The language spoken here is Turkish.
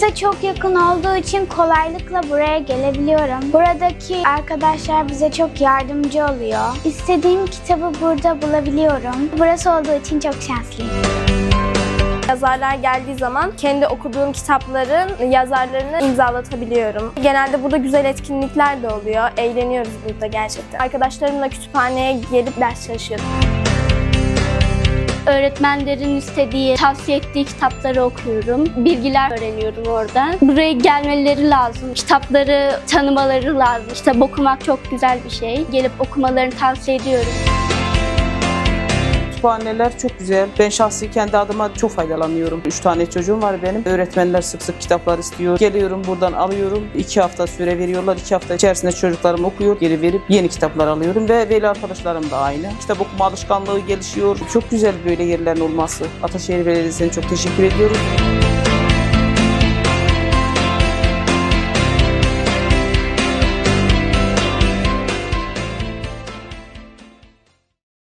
Evimize çok yakın olduğu için kolaylıkla buraya gelebiliyorum. Buradaki arkadaşlar bize çok yardımcı oluyor. İstediğim kitabı burada bulabiliyorum. Burası olduğu için çok şanslıyım. Yazarlar geldiği zaman kendi okuduğum kitapların yazarlarını imzalatabiliyorum. Genelde burada güzel etkinlikler de oluyor. Eğleniyoruz burada gerçekten. Arkadaşlarımla kütüphaneye gelip ders çalışıyorum. Öğretmenlerin istediği, tavsiye ettiği kitapları okuyorum. Bilgiler öğreniyorum oradan. Buraya gelmeleri lazım. Kitapları tanımaları lazım. Kitap okumak çok güzel bir şey. Gelip okumalarını tavsiye ediyorum. Kütüphaneler çok güzel. Ben şahsi kendi adıma çok faydalanıyorum. Üç tane çocuğum var benim. Öğretmenler sık sık kitaplar istiyor. Geliyorum buradan alıyorum. İki hafta süre veriyorlar. İki hafta içerisinde çocuklarım okuyor. Geri verip yeni kitaplar alıyorum. Ve veli arkadaşlarım da aynı. Kitap okuma alışkanlığı gelişiyor. Çok güzel böyle yerlerin olması. Ataşehir Belediyesi'ne çok teşekkür ediyoruz.